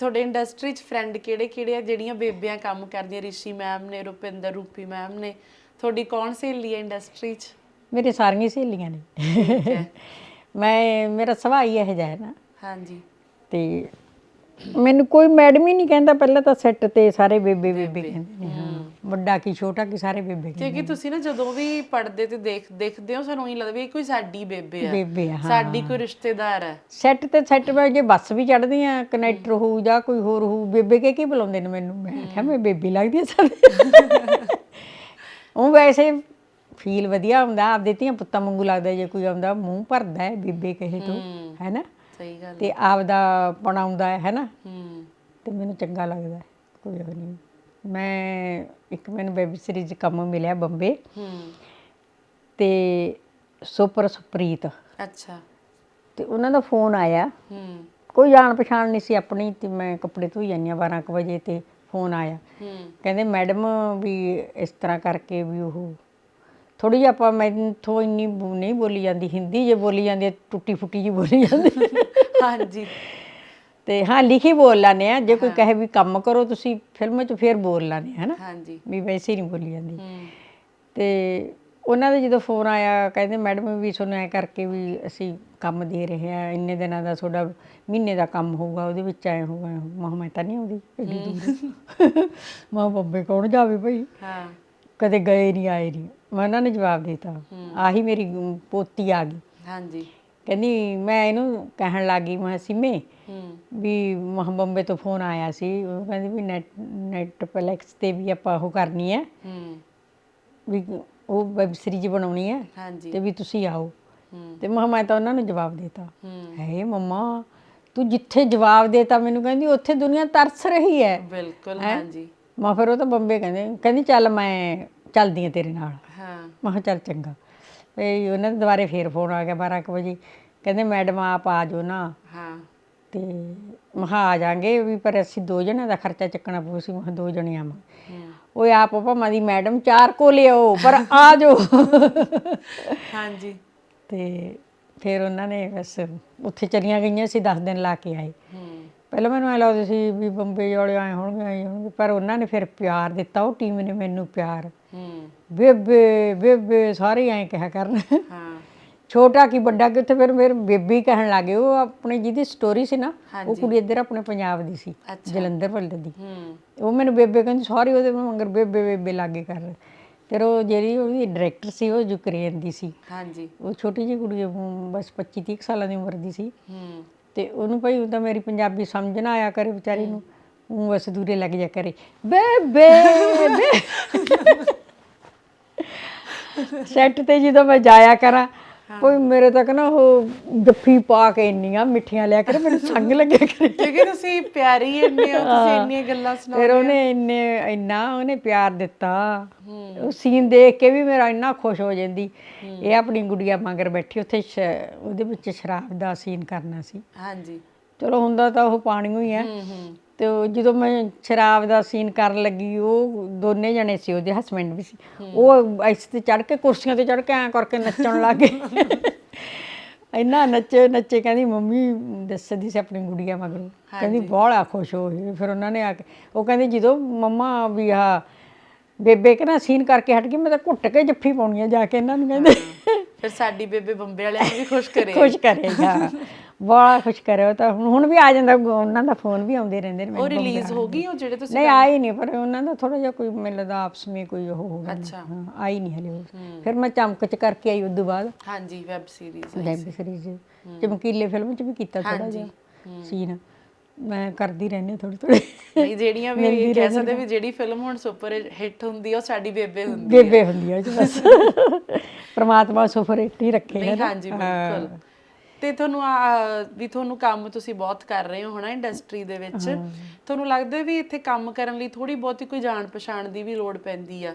ਤੁਹਾਡੇ ਇੰਡਸਟਰੀ 'ਚ ਫਰੈਂਡ ਕਿਹੜੇ ਕਿਹੜੇ ਆ ਜਿਹੜੀਆਂ ਬੇਬੀਆਂ ਕੰਮ ਕਰਦੀਆਂ? ਰਿਸ਼ੀ ਮੈਮ ਨੇ ਰੁਪਿੰਦਰ ਰੂਪੀ ਮੈਮ ਨੇ। ਤੁਹਾਡੀ ਕੌਣ ਸਹੇਲੀ ਹੈ ਇੰਡਸਟਰੀ 'ਚ? ਮੇਰੇ ਸਾਰੀਆਂ ਸਹੇਲੀਆਂ ਨੇ। ਮੈਂ ਮੇਰਾ ਸੁਭਾਅ ਹੀ ਇਹੋ ਜਿਹਾ ਹੈ ਨਾ। ਹਾਂਜੀ। ਤੇ ਮੈਨੂੰ ਕੋਈ ਮੈਡਮ ਹੀ ਨਹੀਂ ਕਹਿੰਦਾ ਪਹਿਲਾਂ ਤਾਂ ਸੈੱਟ ਤੇ ਸਾਰੇ ਬੇਬੇ ਬੇਬੇ ਕਹਿੰਦੇ ਨੇ ਹਾਂ ਵੱਡਾ ਕੀ ਛੋਟਾ ਕੀ ਸਾਰੇ ਬੇਬੇ ਕਹਿੰਦੇ ਕਿਉਂਕਿ ਤੁਸੀਂ ਨਾ ਜਦੋਂ ਵੀ ਪੜਦੇ ਤੇ ਦੇਖ ਦੇਖਦੇ ਹੋ ਸਾਨੂੰ ਇਹ ਲੱਗਦਾ ਵੀ ਇਹ ਕੋਈ ਸਾਡੀ ਬੇਬੇ ਆ। ਬੇਬੇ ਹਾਂ। ਸਾਡੀ ਕੋਈ ਰਿਸ਼ਤੇਦਾਰ ਹੈ ਸੈੱਟ ਤੇ ਸੈੱਟ ਮੈਂ ਜੇ ਬੱਸ ਵੀ ਚੜਦੀ ਆ ਕਨੈਕਟਰ ਹੋਊ ਜਾਂ ਕੋਈ ਹੋਰ ਹੋਊ ਬੇਬੇ ਕੇ ਕੀ ਬੁਲਾਉਂਦੇ ਨੇ ਮੈਨੂੰ? ਮੈਂ ਕਿਹਾ ਮੈਂ ਬੇਬੀ ਲੱਗਦੀ ਆ ਸਾਰੇ। ਉਹ ਵੈਸੇ ਫੀਲ ਵਧੀਆ ਹੁੰਦਾ ਆਪਦੇ ਧੀਆਂ ਪੁੱਤਾਂ ਵਾਂਗੂ ਲੱਗਦਾ ਜੇ ਕੋਈ ਆਉਂਦਾ ਮੂੰਹ ਭਰਦਾ ਹੈ ਬੇਬੇ ਕਹੇ ਤੋਂ ਹੈ ਨਾ? ਸਹੀ ਗੱਲ ਤੇ ਆਪਦਾ ਪਣਾਉਂਦਾ ਹੈ ਨਾ? ਹੂੰ। ਤੇ ਮੈਨੂੰ ਚੰਗਾ ਲੱਗਦਾ ਹੈ, ਕੋਈ ਉਹ ਨਹੀਂ। ਮੈਂ ਇੱਕ ਮੈਨੂੰ ਵੈਬ ਸੀਰੀਜ਼ ਕੰਮ ਮਿਲਿਆ ਬੰਬੇ। ਹੂੰ। ਤੇ ਸੁਪਰ ਸੁਪ੍ਰੀਤ। ਅੱਛਾ। ਤੇ ਉਹਨਾਂ ਦਾ ਫੋਨ ਆਇਆ। ਹੂੰ। ਕੋਈ ਜਾਣ ਪਛਾਣ ਨਹੀਂ ਸੀ ਆਪਣੀ ਤੇ ਮੈਂ ਕੱਪੜੇ ਧੋਈ ਜਾਂਦੀ ਹਾਂ 12 ਕੁ ਵਜੇ ਤੇ ਫੋਨ ਆਇਆ। ਹੂੰ। ਕਹਿੰਦੇ ਮੈਡਮ ਵੀ ਇਸ ਤਰ੍ਹਾਂ ਕਰਕੇ ਵੀ ਉਹ ਥੋੜੀ ਜਿਹੀ ਆਪਾਂ ਮੈਥੋਂ ਇੰਨੀ ਬੋ- ਨਹੀਂ ਬੋਲੀ ਜਾਂਦੀ ਹਿੰਦੀ ਜੇ ਬੋਲੀ ਜਾਂਦੀ ਹੈ, ਟੁੱਟੀ ਫੁੱਟੀ ਜੀ ਬੋਲੀ ਜਾਂਦੀ ਹਾਂਜੀ। ਤੇ ਹਾਂ ਲਿਖੀ ਬੋਲ ਲਾਨੇ ਆ ਜੇ ਕੋਈ ਕਹੇ ਵੀ ਕੰਮ ਕਰੋ ਤੁਸੀਂ ਫਿਲਮ 'ਚ ਫੇਰ ਬੋਲ ਲਾਨੇ ਹੈ ਨਾ ਹਾਂਜੀ। ਵੀ ਵੈਸੇ ਹੀ ਨਹੀਂ ਬੋਲੀ ਜਾਂਦੀ। ਹੂੰ। ਤੇ ਉਹਨਾਂ ਦੇ ਜਦੋਂ ਫੋਨ ਆਇਆ ਕਹਿੰਦੇ ਮੈਡਮ ਵੀ ਤੁਹਾਨੂੰ ਐ ਕਰਕੇ ਵੀ ਅਸੀਂ ਕੰਮ ਦੇ ਰਹੇ ਆ ਇੰਨੇ ਦਿਨਾਂ ਦਾ ਤੁਹਾਡਾ ਮਹੀਨੇ ਦਾ ਕੰਮ ਹੋਊਗਾ ਉਹਦੇ ਵਿੱਚ ਐ ਹੋਊਗਾ ਮਾ ਮੈਂ ਤਾਂ ਨਹੀਂ ਆਉਂਦੀ ਏਡੀ ਦੂਰ। ਮਾਂ ਬੱਬੇ ਕੌਣ ਜਾਵੇ ਭਈ? ਹਾਂ। ਕਦੇ ਗਏ ਨਹੀਂ ਆਏ ਨਹੀਂ। ਮੈਂ ਉਹਨਾਂ ਨੇ ਜਵਾਬ ਦਿੱਤਾ। ਆਹੀ ਮੇਰੀ ਪੋਤੀ ਆ ਗਈ। ਹਾਂਜੀ। ਕਹਿੰਦੀ ਮੈਂ ਇਹਨੂੰ ਕਹਿਣ ਲੱਗੀ ਮੈਂ ਸਿਮੇ ਹੂੰ। ਵੀ ਮਹ ਬੰਬੇ ਤੋਂ ਫੋਨ ਆਇਆ ਸੀ। ਉਹ ਕਹਿੰਦੀ ਵੀ ਨੈਟ ਨੈਟਫਲਿਕਸ ਤੇ ਵੀ ਆਪਾਂ ਉਹ ਕਰਨੀ ਹੈ। ਹੂੰ। ਵੀ ਉਹ ਵੈਬ ਸੀਰੀਜ਼ ਬਣਾਉਣੀ ਹੈ। ਹਾਂਜੀ। ਤੇ ਵੀ ਤੁਸੀਂ ਆਓ। ਹੂੰ। ਤੇ ਮੈਂ ਮੈਂ ਤਾਂ ਉਹਨਾਂ ਨੂੰ ਜਵਾਬ ਦੇਤਾ। ਹੂੰ। ਹੈ ਮੰਮਾ ਤੂੰ ਜਿੱਥੇ ਜਵਾਬ ਦੇਤਾ ਮੈਨੂੰ ਕਹਿੰਦੀ ਉੱਥੇ ਦੁਨੀਆ ਤਰਸ ਰਹੀ ਹੈ। ਬਿਲਕੁਲ ਹਾਂਜੀ। ਮੈਂ ਫਿਰ ਉਹ ਤਾਂ ਬੰਬੇ ਕਹਿੰਦੇ ਕਹਿੰਦੀ ਚੱਲ ਮੈਂ ਚੱਲਦੀ ਹਾਂ ਤੇਰੇ ਨਾਲ। ਹਾਂ। ਮੈਂ ਕਿਹਾ ਚੱਲ ਚੰਗਾ। ਵੀ ਉਹਨਾਂ ਦੇ ਦੁਬਾਰੇ ਫੇਰ ਫੋਨ ਆ ਗਿਆ 12 ਕੁ ਵਜੇ। ਕਹਿੰਦੇ ਮੈਡਮ ਆਪ ਆ ਜਾਓ ਨਾ। ਹਾਂ। ਤੇ ਮੈਂ ਕਿਹਾ ਆ ਜਾਾਂਗੇ ਵੀ ਪਰ ਅਸੀਂ ਦੋ ਜਣਿਆਂ ਦਾ ਖਰਚਾ ਚੱਕਣਾ ਪਊ ਸੀ ਮੈਂ ਕਿਹਾ ਦੋ ਜਣੇ ਆਵਾਂ ਓਏ ਆਪ ਭਾਵੇਂ ਦੀ ਮੈਡਮ ਚਾਰ ਕੋ ਲਿਆਓ ਪਰ ਆ ਜਾਓ। ਹਾਂਜੀ। ਤੇ ਫਿਰ ਉਹਨਾਂ ਨੇ ਬਸ ਉੱਥੇ ਚਲੀਆਂ ਗਈਆਂ ਸੀ 10 ਦਿਨ ਲਾ ਕੇ ਆਏ। ਪਹਿਲਾਂ ਮੈਨੂੰ ਐ ਲੱਗਦਾ ਸੀ ਵੀ ਬੰਬੇ ਵਾਲੇ ਆਏ ਹੋਣਗੇ ਆਏ ਹੋਣਗੇ ਪਰ ਉਹਨਾਂ ਨੇ ਫਿਰ ਪਿਆਰ ਦਿੱਤਾ ਉਹ ਟੀਮ ਨੇ ਮੈਨੂੰ ਪਿਆਰ। ਹੂੰ। ਬੇਬੇ ਬੇਬੇ ਸਾਰੇ ਐਂ ਕਿਹਾ ਕਰਨ। ਹਾਂ। ਛੋਟਾ ਕੀ ਵੱਡਾ ਕਿ ਉੱਥੇ ਫਿਰ ਮੇਰੇ ਬੇਬੀ ਕਹਿਣ ਲੱਗੇ ਉਹ ਆਪਣੇ ਜਿਹਦੀ ਸਟੋਰੀ ਸੀ ਨਾ ਉਹ। ਕੁੜੀ ਇੱਧਰ ਆਪਣੇ ਪੰਜਾਬ ਦੀ ਸੀ। ਜਲੰਧਰ ਵੱਲ ਦੀ। ਉਹ ਮੈਨੂੰ ਬੇਬੇ ਕਹਿੰਦੀ ਸਾਰੀ ਉਹਦੇ ਮਗਰ ਬੇਬੇ ਬੇਬੇ ਲਾਗੇ ਕਰ। ਫਿਰ ਉਹ ਜਿਹੜੀ ਉਹਦੀ ਡਾਇਰੈਕਟਰ ਸੀ ਉਹ ਯੂਕਰੇਨ ਦੀ ਸੀ। ਹਾਂਜੀ। ਉਹ ਛੋਟੀ ਜਿਹੀ ਕੁੜੀ ਬਸ 25 30 ਸਾਲਾਂ ਦੀ ਉਮਰ ਦੀ ਸੀ। ਹੂੰ। ਤੇ ਉਹਨੂੰ ਭਾਈ ਉਹ ਤਾਂ ਮੇਰੀ ਪੰਜਾਬੀ ਸਮਝ ਨਾ ਆਇਆ ਕਰੇ ਵਿਚਾਰੀ ਨੂੰ। ਉਹ ਬਸ ਦੂਰੇ ਲੱਗ ਜਾ ਕਰੇ। ਬੇਬੇ ਸੈੱਟ ਤੇ ਜਦੋਂ ਮੈਂ ਜਾਇਆ ਕਰਾਂ ਕੋਈ ਮੇਰੇ ਤੱਕ ਨਾ ਉਹ ਜੱਫੀ ਪਾ ਕੇ ਇੰਨੀਆਂ ਮਿੱਠੀਆਂ ਲਿਆ ਕਰੇ ਮੈਨੂੰ ਸੰਗ ਕਰੇ। ਕਿਉਂਕਿ ਤੁਸੀਂ ਪਿਆਰੀ ਇੰਨੇ ਹੋ ਤੁਸੀਂ ਇੰਨੀਆਂ ਗੱਲਾਂ ਸੁਣਾ ਫਿਰ ਉਹਨੇ ਇੰਨੇ ਇੰਨਾ ਉਹਨੇ ਪਿਆਰ ਦਿੱਤਾ। ਉਹ ਸੀਨ ਦੇਖ ਕੇ ਵੀ ਮੇਰਾ ਇੰਨਾ ਖੁਸ਼ ਹੋ ਜਾਂਦੀ। ਇਹ ਆਪਣੀ ਗੁੜੀਆ ਮਗਰ ਬੈਠੀ ਉੱਥੇ ਉਹਦੇ ਵਿੱਚ ਸ਼ਰਾਬ ਦਾ ਸੀਨ ਕਰਨਾ ਸੀ। ਹਾਂਜੀ। ਚਲੋ ਹੁੰਦਾ ਤਾਂ ਉਹ ਹੈ। ਹੂੰ ਹੂੰ। ਤੇ ਉਹ ਜਦੋਂ ਮੈਂ ਸ਼ਰਾਬ ਦਾ ਸੀਨ ਕਰਨ ਲੱਗੀ ਉਹ ਦੋਨੇ ਜਣੇ ਸੀ ਉਹਦੇ ਹਸਬੰਡ ਵੀ ਸੀ। ਉਹ ਇਸ ਤੇ ਚੜ ਕੇ ਕੁਰਸੀਆਂ ਤੇ ਚੜ ਕੇ ਐਂ ਕਰਕੇ ਨੱਚਣ ਲੱਗੇ ਇੰਨਾ ਨੱਚੇ ਨੱਚੇ ਕਹਿੰਦੀ ਮੰਮੀ ਦੱਸਦੀ ਸੀ ਆਪਣੀ ਗੁੜੀਆ ਮਗਰੋਂ। ਕਹਿੰਦੀ ਬੜਾ ਖੁਸ਼ ਹੋਈ ਫਿਰ ਉਹਨਾਂ ਨੇ ਆ ਕੇ ਉਹ ਕਹਿੰਦੀ ਜਦੋਂ ਮੰਮਾ ਵੀ ਆ ਬੇਬੇ ਕਹਿੰਦਾ ਸੀਨ ਕਰਕੇ ਹਟ ਗਈ ਮੈਂ ਤਾਂ ਘੁੱਟ ਕੇ ਜੱਫੀ ਪਾਉਣੀ ਆ ਜਾ ਕੇ। ਇਹਨਾਂ ਨੂੰ ਕਹਿੰਦੇ। ਫਿਰ ਸਾਡੀ ਬੇਬੇ ਬੰਬੇ ਵਾਲਿਆਂ ਨੂੰ ਵੀ ਖੁਸ਼ ਕਰੇ। ਖੁਸ਼ ਕਰੇਗਾ ਬੜਾ ਖੁਸ਼ ਕਰਿਓ ਤਾਂ ਹੁਣ ਹੁਣ ਵੀ ਆ ਜਾਂਦਾ ਉਹਨਾਂ ਦਾ ਫੋਨ ਵੀ ਆਉਂਦੇ ਰਹਿੰਦੇ ਨੇ ਉਹ ਮੈਨੂੰ ਰਿਲੀਜ਼ ਹੋ ਗਈ ਉਹ ਜਿਹੜੇ ਤੁਸੀਂ ਨਹੀਂ ਆਈ ਨਹੀਂ ਪਰ ਉਹਨਾਂ ਦਾ ਥੋੜਾ ਜਿਹਾ ਕੋਈ ਮੈਨੂੰ ਲੱਗਦਾ ਆਪਸ ਵਿੱਚ ਕੋਈ ਉਹ ਹੋ ਗਿਆ। ਅੱਛਾ। ਆਈ ਨਹੀਂ ਹਲੇ ਉਹ। ਫਿਰ ਮੈਂ ਚਮਕ ਚ ਕਰਕੇ ਆਈ ਉਦੋਂ ਬਾਅਦ। ਹਾਂਜੀ ਵੈਬ ਸੀਰੀਜ਼ ਵੈਬ ਸੀਰੀਜ਼ ਚਮਕੀਲੇ ਫਿਲਮ ਚ ਵੀ ਕੀਤਾ ਥੋੜਾ ਜਿਹਾ ਸੀਨ। ਮੈਂ ਕਰਦੀ ਰਹਿੰਦੀ ਥੋੜੀ ਥੋੜੀ ਨਹੀਂ ਜਿਹੜੀਆਂ ਵੀ ਇਹ ਕਹਿ ਸਕਦੇ ਵੀ ਜਿਹੜੀ ਫਿਲਮ ਹੁਣ ਸੁਪਰ ਹਿੱਟ ਹੁੰਦੀ ਆ ਉਹ ਸਾਡੀ ਬੇਬੇ ਹੁੰਦੀ ਬੇਬੇ ਹੁੰਦੀ ਆ 'ਚ ਬਸ। ਪ੍ਰਮਾਤਮਾ ਸੁਪਰ ਹਿੱਟ ਹੀ ਰੱਖੇ ਨਹੀਂ ਹਾਂਜੀ ਬਿਲਕੁਲ। ਤੇ ਤੁਹਾਨੂੰ ਆ ਵੀ ਤੁਹਾਨੂੰ ਕੰਮ ਤੁਸੀਂ ਬਹੁਤ ਕਰ ਰਹੇ ਹੋ ਹਨਾ ਇੰਡਸਟਰੀ ਦੇ ਵਿੱਚ। ਤੁਹਾਨੂੰ ਲੱਗਦਾ ਵੀ ਇੱਥੇ ਕੰਮ ਕਰਨ ਲਈ ਥੋੜੀ ਬਹੁਤੀ ਕੋਈ ਜਾਣ ਪਛਾਣ ਦੀ ਵੀ ਲੋੜ ਪੈਂਦੀ ਆ?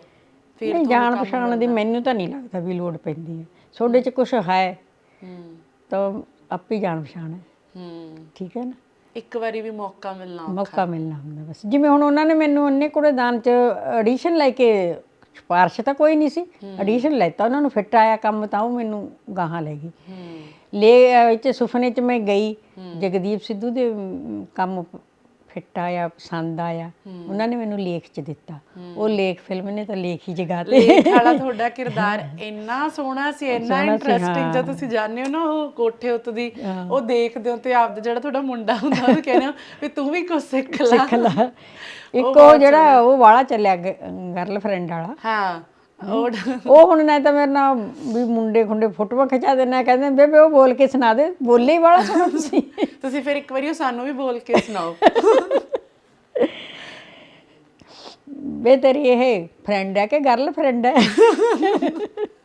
ਫਿਰ ਨਹੀਂ ਜਾਣ ਪਛਾਣ ਦੀ ਮੈਨੂੰ ਤਾਂ ਨਹੀਂ ਲੱਗਦਾ ਵੀ ਲੋੜ ਪੈਂਦੀ ਹੈ ਤੁਹਾਡੇ ਚ ਕੁਝ ਹੈ ਹੂੰ। ਤਾਂ ਆਪੇ ਜਾਣ ਪਛਾਣ ਹੈ। ਹੂੰ। ਠੀਕ ਹੈ ਨਾ? ਇੱਕ ਵਾਰੀ ਵੀ ਮੌਕਾ ਮਿਲਣਾ ਮੌਕਾ ਮਿਲਣਾ ਹੁੰਦਾ ਬਸ। ਜਿਵੇਂ ਹੁਣ ਉਹਨਾਂ ਨੇ ਮੈਨੂੰ ਉਹਨੇ ਕੁੜੇਦਾਨ ਚ ਐਡੀਸ਼ਨ ਲੈ ਕੇ ਸਿਫਾਰਿਸ਼ ਤਾਂ ਕੋਈ ਨਹੀਂ ਸੀ। ਐਡੀਸ਼ਨ ਲੈਤਾ ਉਹਨਾਂ ਨੂੰ ਫਿੱਟ ਆਇਆ ਕੰਮ ਤਾਂ ਉਹ ਮੈਨੂੰ ਗਾਹਾਂ ਲੈ ਗਈ। ਲੈ ਇਹ ਚ ਸੁਪਨੇ ਚ ਮੈਂ ਗਈ। ਜਗਦੀਪ ਸਿੱਧੂ ਦੇ ਅਮ, ਕੰਮ ਫਿੱਟ ਆਇਆ ਪਸੰਦ ਆਇਆ। ਉਹਨਾਂ ਨੇ ਮੈਨੂੰ ਲੇਖ ਚ ਦਿੱਤਾ। ਉਹ ਲੇਖ ਫਿਲਮ ਨੇ ਤਾਂ ਲੇਖ ਹੀ ਜਗਾ ਤੇ। ਲੇਖ ਵਾਲਾ ਤੁਹਾਡਾ ਕਿਰਦਾਰ ਇੰਨਾ ਸੋਹਣਾ ਸੀ ਇੰਨਾ ਸੋਹਣਾ ਸੀ, ਇੰਟਰਸਟਿੰਗ ਜਦ ਤੁਸੀਂ ਜਾਣਦੇ ਹੋ ਨਾ ਉਹ ਕੋਠੇ ਉੱਤੇ ਦੀ ਉਹ ਦੇਖਦੇ ਹੋ ਤੇ ਆਪਦਾ ਜਿਹੜਾ ਤੁਹਾਡਾ ਮੁੰਡਾ ਹੁੰਦਾ ਉਹਨੂੰ ਕਹਿੰਦੇ ਹੋ ਵੀ ਤੂੰ ਵੀ ਕੁਝ ਸਿੱਖ ਲੈ। ਸਿੱਖ ਲਾ। ਇੱਕ ਉਹ ਜਿਹੜਾ ਉਹ ਵਾਲਾ ਚੱਲਿਆ ਗਰਲਫ੍ਰੈਂਡ ਵਾਲਾ। ਹਾਂ। ਉਹ ਉਹ ਹੁਣ ਨਾ ਤਾਂ ਮੇਰੇ ਨਾਲ ਵੀ ਮੁੰਡੇ ਖੁੰਡੇ ਫੋਟੋਆਂ ਖਿਚਾ ਦੇਣਾ ਕਹਿੰਦੇ ਬੇਬੇ ਉਹ ਬੋਲ ਕੇ ਸੁਣਾ ਦੇ ਬੋਲੇ ਹੀ ਵਾਲਾ ਸੁਣਾ ਤੁਸੀਂ? ਤੁਸੀਂ ਫਿਰ ਇੱਕ ਵਾਰੀ ਉਹ ਸਾਨੂੰ ਵੀ ਬੋਲ ਕੇ ਸੁਣਾਓ। ਬੇ ਤੇਰੀ ਇਹ ਫਰੈਂਡ ਹੈ ਕਿ ਗਰਲਫ੍ਰੈਂਡ ਹੈ?